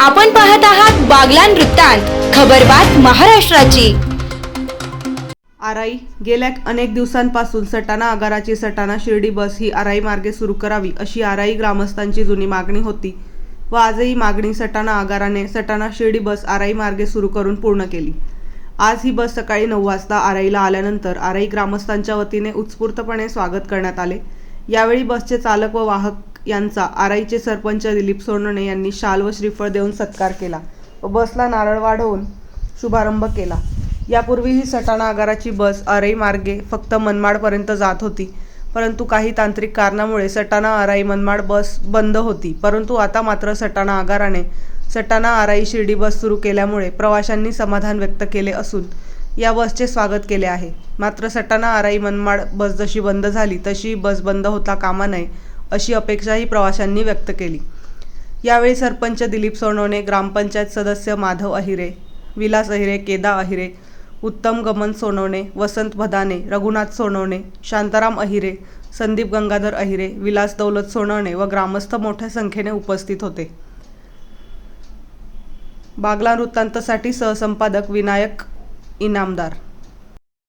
आपण पाहत आहात बागलान वृत्तांत खबरबात महाराष्ट्राची. आराई गेल्या अनेक दिवसांपासून सटाणा आगाराची सटाणा शिर्डी बस ही आराई मार्गे सुरू करावी अशी आराई ग्रामस्थांची जुनी मागणी होती व आजही मागणी सटाणा आगाराने सटाणा शिर्डी बस आराई मार्गे सुरू करून पूर्ण केली. आज ही बस सकाळी नऊ वाजता आराईला आल्यानंतर आराई ग्रामस्थांच्या वतीने उत्स्फूर्तपणे स्वागत करण्यात आले. यावेळी बसचे चालक व वाहक यांचा आराईचे सरपंच दिलीप सोनवणे यांनी शाल व श्रीफळ देऊन सत्कार केला व बसला नारळ वाढवून शुभारंभ केला. यापूर्वी ही सटाणा आगाराची बस आराई मार्गे फक्त मनमाडपर्यंत जात होती. परंतु काही तांत्रिक कारणामुळे सटाणा आराई मनमाड बस बंद होती. परंतु आता मात्र सटाणा आगाराने सटाणा आराई शिर्डी बस सुरू केल्यामुळे प्रवाशांनी समाधान व्यक्त केले असून या बसचे स्वागत केले आहे. मात्र सटाणा आराई मनमाड बस जशी बंद झाली तशी बस बंद होता कामा नये अशी अपेक्षाही प्रवाशांनी व्यक्त केली. यावेळी सरपंच दिलीप सोनवणे ग्रामपंचायत सदस्य माधव अहिरे विलास अहिरे केदा अहिरे उत्तम गमन सोनवणे वसंत भदाने रघुनाथ सोनवणे शांताराम अहिरे संदीप गंगाधर अहिरे विलास दौलत सोनवणे व ग्रामस्थ मोठ्या संख्येने उपस्थित होते. बागला वृत्तांतसाठी सहसंपादक विनायक इनामदार